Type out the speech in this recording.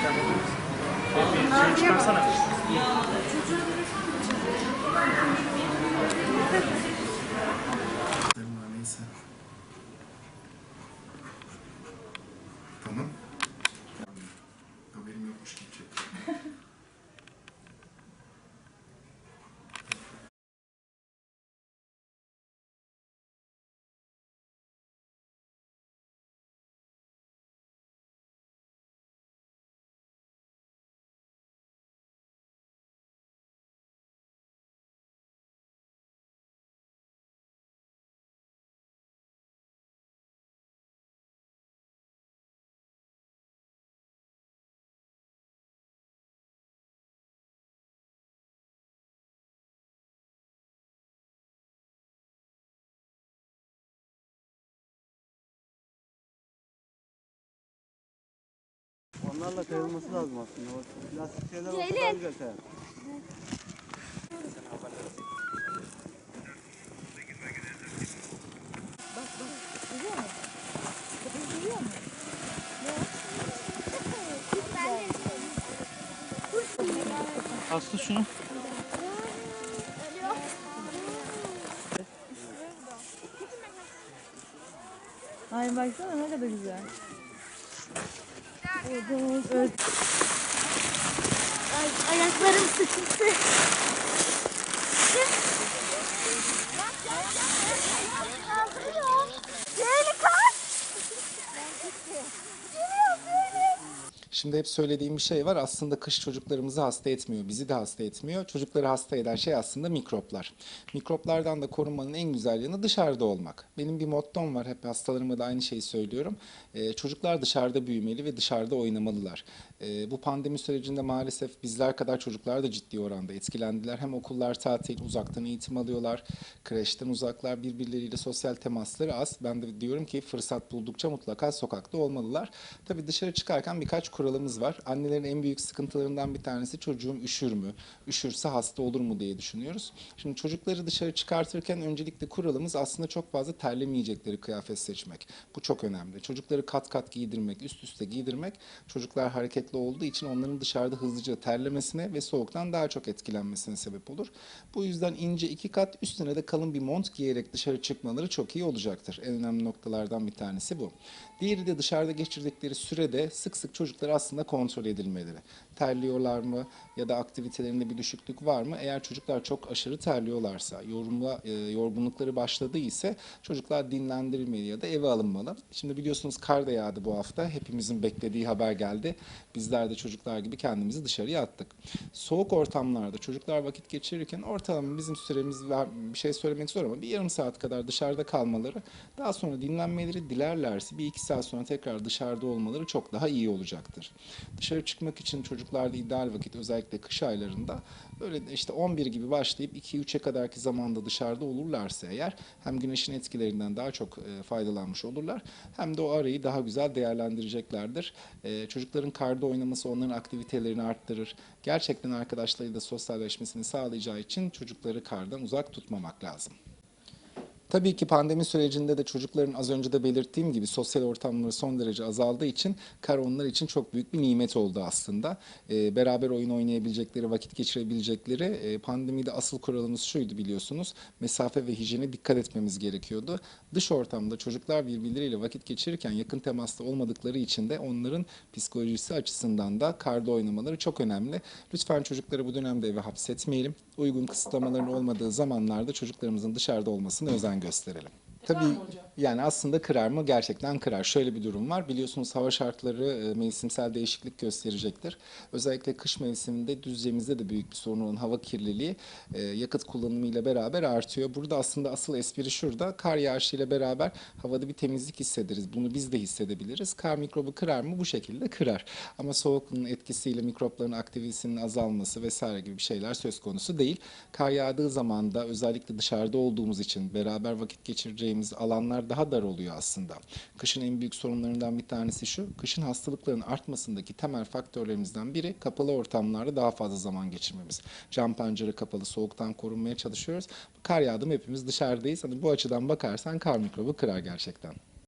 Şey, bir şey çıkarsana. Neyse. Bunlarla kayılması lazım aslında. O plastik şeyler olsa daha güzel kayar. Görüyor musun? Köpeği görüyor musun? Aslı şunu. Ay baksana ne kadar güzel. Ay, ayaklarım sıkıştı. Böyle kaç. Şimdi hep söylediğim bir şey var. Aslında kış çocuklarımızı hasta etmiyor, bizi de hasta etmiyor. Çocukları hasta eden şey aslında mikroplar. Mikroplardan da korunmanın en güzel yanı dışarıda olmak. Benim bir mottom var. Hep hastalarıma da aynı şeyi söylüyorum. Ee, çocuklar dışarıda büyümeli ve dışarıda oynamalılar. Ee, bu pandemi sürecinde maalesef bizler kadar çocuklar da ciddi oranda etkilendiler. Hem okullar tatil, uzaktan eğitim alıyorlar. Kreşten uzaklar, birbirleriyle sosyal temasları az. Ben de diyorum ki fırsat buldukça mutlaka sokakta olmalılar. Tabii dışarı çıkarken birkaç kuralımız var. Annelerin en büyük sıkıntılarından bir tanesi çocuğum üşür mü? Üşürse hasta olur mu diye düşünüyoruz. Şimdi çocukları dışarı çıkartırken öncelikle kuralımız aslında çok fazla terlemeyecekleri kıyafet seçmek. Bu çok önemli. Çocukları kat kat giydirmek, üst üste giydirmek çocuklar hareketli olduğu için onların dışarıda hızlıca terlemesine ve soğuktan daha çok etkilenmesine sebep olur. Bu yüzden ince iki kat üstüne de kalın bir mont giyerek dışarı çıkmaları çok iyi olacaktır. En önemli noktalardan bir tanesi bu. Diğeri de dışarıda geçirdikleri sürede sık sık çocuklar aslında kontrol edilmeleri. Terliyorlar mı ya da aktivitelerinde bir düşüklük var mı? Eğer çocuklar çok aşırı terliyorlarsa, yorumla, e, yorgunlukları başladı ise çocuklar dinlendirilmeli ya da eve alınmalı. Şimdi biliyorsunuz kar da yağdı bu hafta. Hepimizin beklediği haber geldi. Bizler de çocuklar gibi kendimizi dışarıya attık. Soğuk ortamlarda çocuklar vakit geçirirken ortalama bizim süremiz var, bir şey söylemek zor ama bir yarım saat kadar dışarıda kalmaları, daha sonra dinlenmeleri dilerlerse bir iki saat sonra tekrar dışarıda olmaları çok daha iyi olacaktır. Dışarı çıkmak için çocuklarda ideal vakit özellikle kış aylarında böyle işte 11 gibi başlayıp 2-3'e kadarki zamanda dışarıda olurlarsa eğer hem güneşin etkilerinden daha çok e, faydalanmış olurlar hem de o arayı daha güzel değerlendireceklerdir. E, Çocukların karda oynaması onların aktivitelerini arttırır. Gerçekten arkadaşlarıyla sosyalleşmesini sağlayacağı için çocukları kardan uzak tutmamak lazım. Tabii ki pandemi sürecinde de çocukların az önce de belirttiğim gibi sosyal ortamları son derece azaldığı için kar onlar için çok büyük bir nimet oldu aslında. Ee, beraber oyun oynayabilecekleri, vakit geçirebilecekleri e, pandemide asıl kuralımız şuydu biliyorsunuz. Mesafe ve hijyene dikkat etmemiz gerekiyordu. Dış ortamda çocuklar birbirleriyle vakit geçirirken yakın temasta olmadıkları için de onların psikolojisi açısından da karda oynamaları çok önemli. Lütfen çocukları bu dönemde eve hapsetmeyelim. Uygun kısıtlamaların olmadığı zamanlarda çocuklarımızın dışarıda olmasına özen gösterelim. Tabii yani aslında kırar mı? Gerçekten kırar. Şöyle bir durum var. Biliyorsunuz hava şartları e, mevsimsel değişiklik gösterecektir. Özellikle kış mevsiminde Düzce'mizde de büyük bir sorun olan hava kirliliği e, yakıt kullanımıyla beraber artıyor. Burada aslında asıl espri şurada. Kar yağışıyla beraber havada bir temizlik hissederiz. Bunu biz de hissedebiliriz. Kar mikrobu kırar mı? Bu şekilde kırar. Ama soğukluğun etkisiyle mikropların aktivitesinin azalması vesaire gibi bir şeyler söz konusu değil. Kar yağdığı zaman da özellikle dışarıda olduğumuz için beraber vakit geçireceğimiz alanlar daha dar oluyor aslında. Kışın en büyük sorunlarından bir tanesi şu. Kışın hastalıkların artmasındaki temel faktörlerimizden biri kapalı ortamlarda daha fazla zaman geçirmemiz. Cam pencere kapalı, soğuktan korunmaya çalışıyoruz. Kar yağdı mı hepimiz dışarıdayız. Hani bu açıdan bakarsan kar mikrobu kırar gerçekten.